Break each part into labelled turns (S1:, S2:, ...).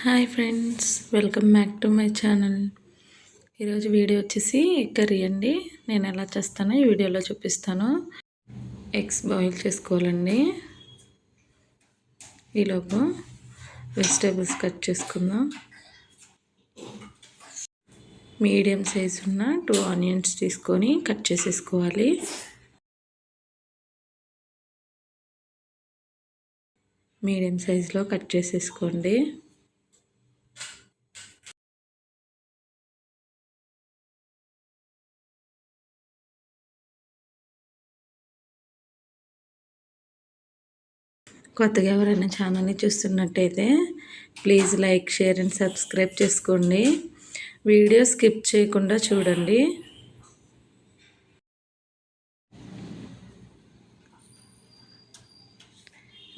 S1: Hi friends welcome back to my channel. ఈరోజు video వచ్చేసి curry అండి. నేను ఎలా చేస్తానో ఈ వీడియోలో చూపిస్తాను. ఎగ్స్ బాయిల్ చేసుకోవాలండి. ఈలోపు వెజిటేబుల్స్ కట్ చేసుకుందాం. మీడియం సైజు ఉన్న టూ ఆనియన్స్ తీసుకొని కట్ చేసేసుకోవాలి. మీడియం సైజులో కట్ చేసేసుకోండి. కొత్తగా ఎవరైనా ఛానల్ని చూస్తున్నట్టయితే please like share and subscribe చేసుకోండి. వీడియో స్కిప్ చేయకుండా చూడండి.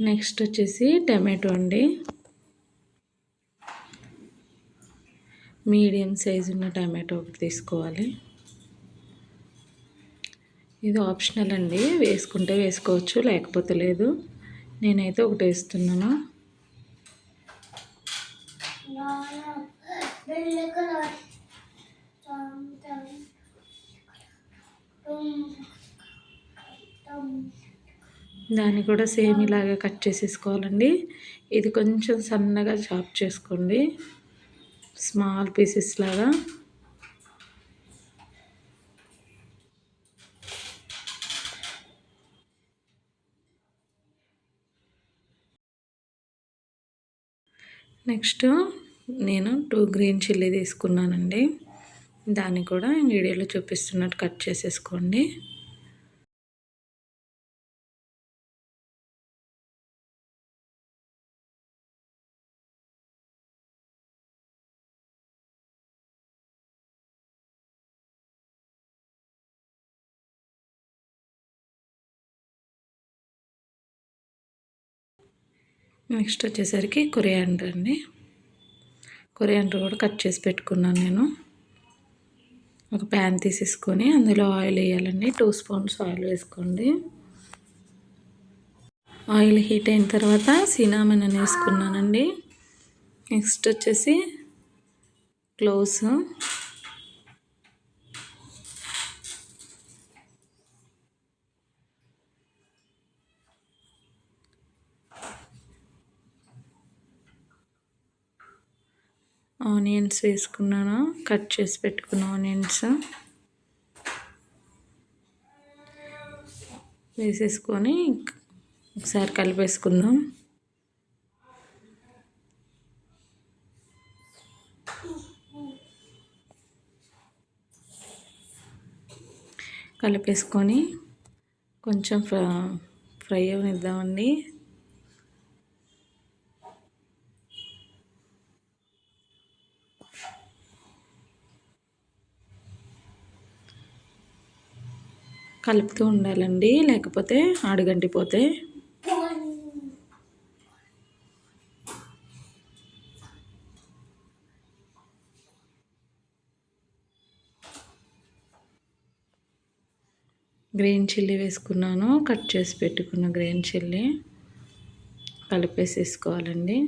S1: నెక్స్ట్ వచ్చేసి టమాటో అండి. మీడియం సైజు ఉన్న టమాటో ఒకటి తీసుకోవాలి. ఇది ఆప్షనల్ అండి. వేసుకుంటే వేసుకోవచ్చు లేకపోతే లేదు. నేనైతే ఒకటి వేస్తున్నాను. దాన్ని కూడా సేమ్ ఇలాగే కట్ చేసేసుకోవాలండి. ఇది కొంచెం సన్నగా చాప్ చేసుకోండి. స్మాల్ పీసెస్ లాగా. నెక్స్ట్ నేను టూ గ్రీన్ చిల్లీ తీసుకున్నానండి. దాన్ని కూడా వీడియోలో చూపిస్తున్నట్టు కట్ చేసేసుకోండి. నెక్స్ట్ వచ్చేసరికి కొరియాండర్ అండి. కొరియాండర్ కూడా కట్ చేసి పెట్టుకున్నాను నేను. ఒక ప్యాన్ తీసేసుకొని అందులో ఆయిల్ వేయాలండి. టూ స్పూన్స్ ఆయిల్ వేసుకోండి. ఆయిల్ హీట్ అయిన తర్వాత సినామన్ అని వేసుకున్నానండి. నెక్స్ట్ వచ్చేసి క్లోవ్స్. ఆనియన్స్ వేసుకున్నాను? కట్ చేసి పెట్టుకున్న ఆనియన్స్. వేసేసుకొని ఒకసారి కలిపేసుకుందాం. కలిపేసుకొని కొంచెం ఫ్రై అవనిద్దామండి. కలుపుతూ ఉండాలండి. లేకపోతే ఆడుగంటిపోతే. గ్రీన్ చిల్లీ వేసుకున్నాను. కట్ చేసి పెట్టుకున్న గ్రీన్ చిల్లీ కలిపేసేసుకోవాలండి.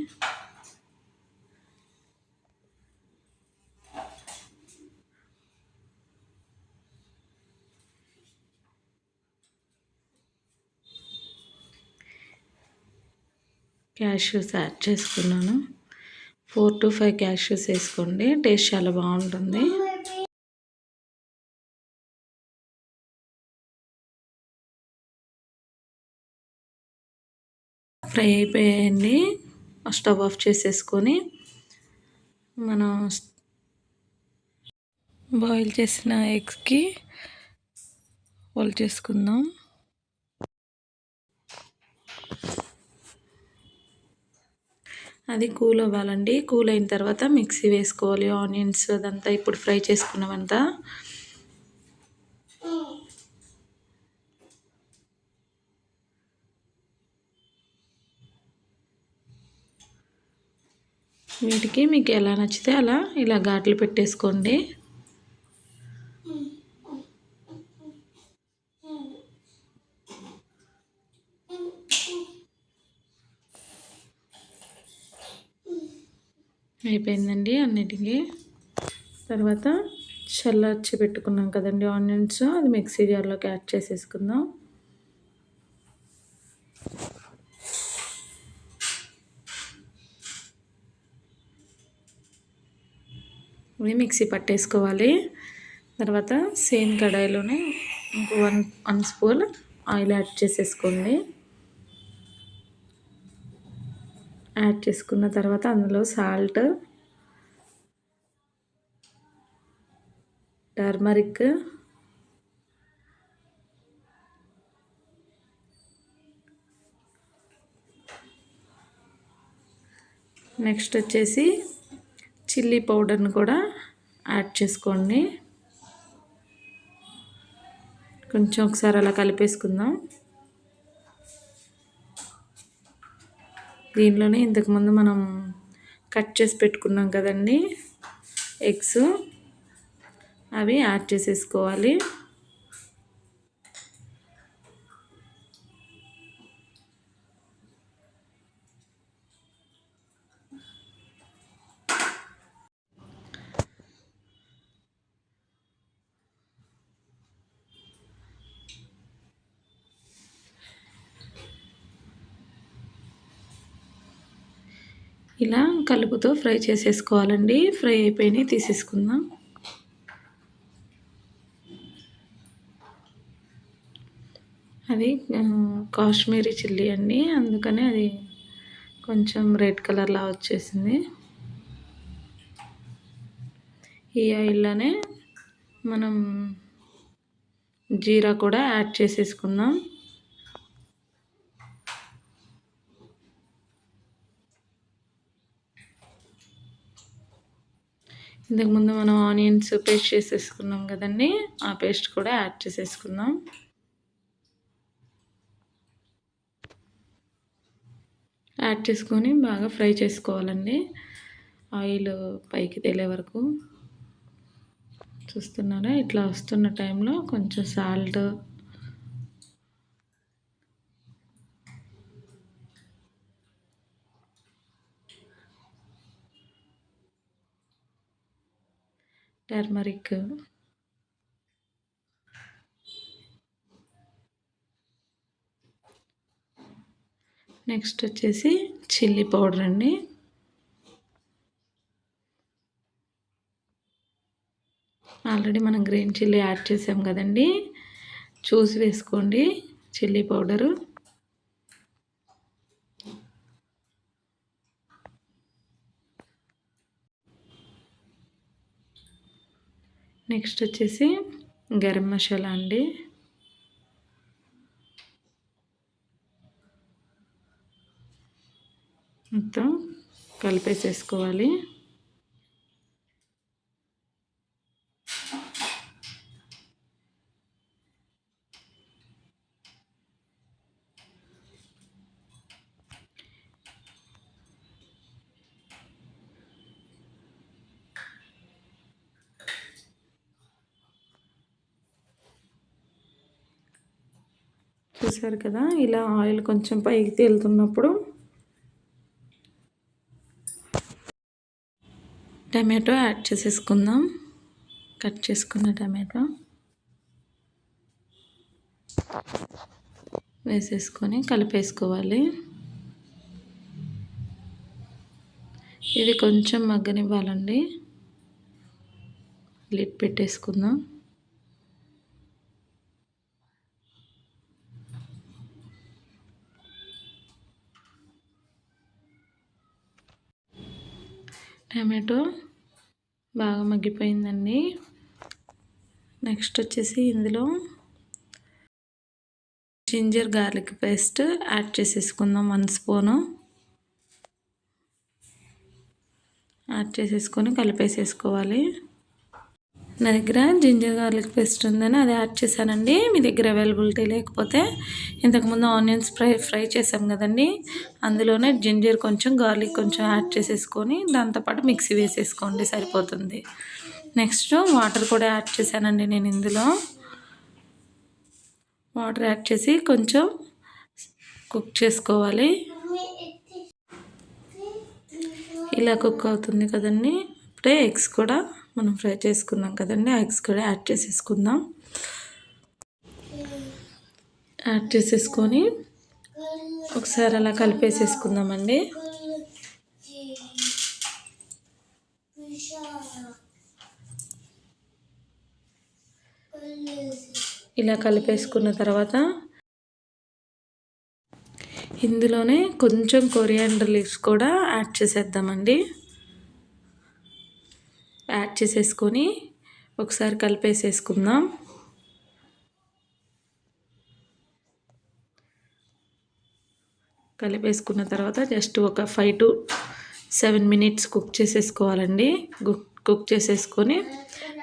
S1: క్యాష్యూస్ యాడ్ చేసుకున్నాను. ఫోర్ టు ఫైవ్ క్యాష్యూస్ వేసుకోండి. టేస్ట్ చాలా బాగుంటుంది. ఫ్రై అయిపోయాయండి స్టవ్ ఆఫ్ చేసేసుకొని మనం బాయిల్ చేసిన ఎగ్స్కి హోల్ చేసుకుందాం. అది కూల్ అవ్వాలండి. కూల్ అయిన తర్వాత మిక్సీ వేసుకోవాలి. ఆనియన్స్ అదంతా ఇప్పుడు ఫ్రై చేసుకున్నామంతా వీటికి మీకు ఎలా నచ్చితే అలా ఇలా ఘాట్లు పెట్టేసుకోండి. అయిపోయిందండి అన్నిటికీ. తర్వాత చల్లార్చి పెట్టుకున్నాం కదండి ఆనియన్స్. అది మిక్సీ జార్లోకి యాడ్ చేసేసుకుందాం. ఇవి మిక్సీ పట్టేసుకోవాలి. తర్వాత సేమ్ కడాయిలోనే ఇంకో one one spoon oil add చేసేసుకోండి. యాడ్ చేసుకున్న తర్వాత అందులో సాల్ట్ టర్మరిక్ నెక్స్ట్ వచ్చేసి చిల్లీ పౌడర్ని కూడా యాడ్ చేసుకోండి. కొంచెం ఒకసారి అలా కలిపేసుకుందాం. దీనిలోనే ఇంతకుముందు మనం కట్ చేసి పెట్టుకున్నాం కదండి ఎగ్స్. అవి యాడ్ చేసేసుకోవాలి. ఇలా కలుపుతో ఫ్రై చేసేసుకోవాలండి. ఫ్రై అయిపోయినాయి తీసేసుకుందాం. అది కాశ్మీరీ చిల్లీ అండి. అందుకని అది కొంచెం రెడ్ కలర్లా వచ్చేసింది. ఈ ఆయిల్లోనే మనం జీరా కూడా యాడ్ చేసేసుకుందాం. ఇంతకుముందు మనం ఆనియన్స్ పేస్ట్ చేసేసుకున్నాం కదండి ఆ పేస్ట్ కూడా యాడ్ చేసేసుకుందాం. యాడ్ చేసుకొని బాగా ఫ్రై చేసుకోవాలండి. ఆయిల్ పైకి తేలే వరకు. చూస్తున్నారా? ఇట్లా వస్తున్న టైంలో కొంచెం సాల్ట్ టర్మరిక్. నెక్స్ట్ వచ్చేసి చిల్లీ పౌడర్ అండి. ఆల్రెడీ మనం గ్రీన్ చిల్లీ యాడ్ చేసాం కదండి. చూసి వేసుకోండి చిల్లీ పౌడరు. నెక్స్ట్ వచ్చేసి గరం మసాలా అండి. మొత్తం కలిపేసేసుకోవాలి. చూసారు కదా ఇలా ఆయిల్ కొంచెం పైకి తేలుతున్నప్పుడు టమాటో యాడ్ చేసేసుకుందాం. కట్ చేసుకున్న టమాటో వేసేసుకొని కలిపేసుకోవాలి. ఇది కొంచెం మగ్గనివ్వాలండి. లిడ్ పెట్టేసుకుందాం. టమాటో బాగా మగ్గిపోయిందండి. నెక్స్ట్ వచ్చేసి ఇందులో జింజర్ గార్లిక్ పేస్ట్ యాడ్ చేసేసుకుందాం వన్ స్పూను. యాడ్ చేసేసుకొని కలిపేసేసుకోవాలి. నా దగ్గర జింజర్ గార్లిక్ పేస్ట్ ఉందని అది యాడ్ చేశానండి. మీ దగ్గర అవైలబిలిటీ లేకపోతే ఇంతకుముందు ఆనియన్స్ ఫ్రై ఫ్రై చేసాం కదండి. అందులోనే జింజర్ కొంచెం గార్లిక్ కొంచెం యాడ్ చేసేసుకొని దాంతోపాటు మిక్సీ వేసేసుకోండి సరిపోతుంది. నెక్స్ట్ వాటర్ కూడా యాడ్ చేశానండి నేను ఇందులో. వాటర్ యాడ్ చేసి కొంచెం కుక్ చేసుకోవాలి. ఇలా కుక్ అవుతుంది కదండి. ఇప్పుడే ఎగ్స్ కూడా మనం ఫ్రై చేసుకున్నాం కదండి ఎగ్స్ కూడా యాడ్ చేసేసుకుందాం. యాడ్ చేసేసుకొని ఒకసారి అలా కలిపేసేసుకుందామండి. ఇలా కలిపేసుకున్న తర్వాత ఇందులోనే కొంచెం కొరియాండర్ లీవ్స్ కూడా యాడ్ చేసేద్దామండి. యాడ్ చేసేసుకొని ఒకసారి కలిపేసేసుకుందాం. కలిపేసుకున్న తర్వాత జస్ట్ ఒక five to seven minutes cook చేసేసుకోవాలండి. కుక్ చేసేసుకొని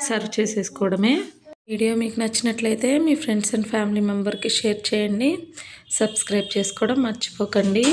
S1: సర్వ్ చేసేసుకోవడమే. వీడియో మీకు నచ్చినట్లయితే మీ ఫ్రెండ్స్ అండ్ ఫ్యామిలీ మెంబర్కి షేర్ చేయండి. సబ్స్క్రైబ్ చేసుకోవడం మర్చిపోకండి.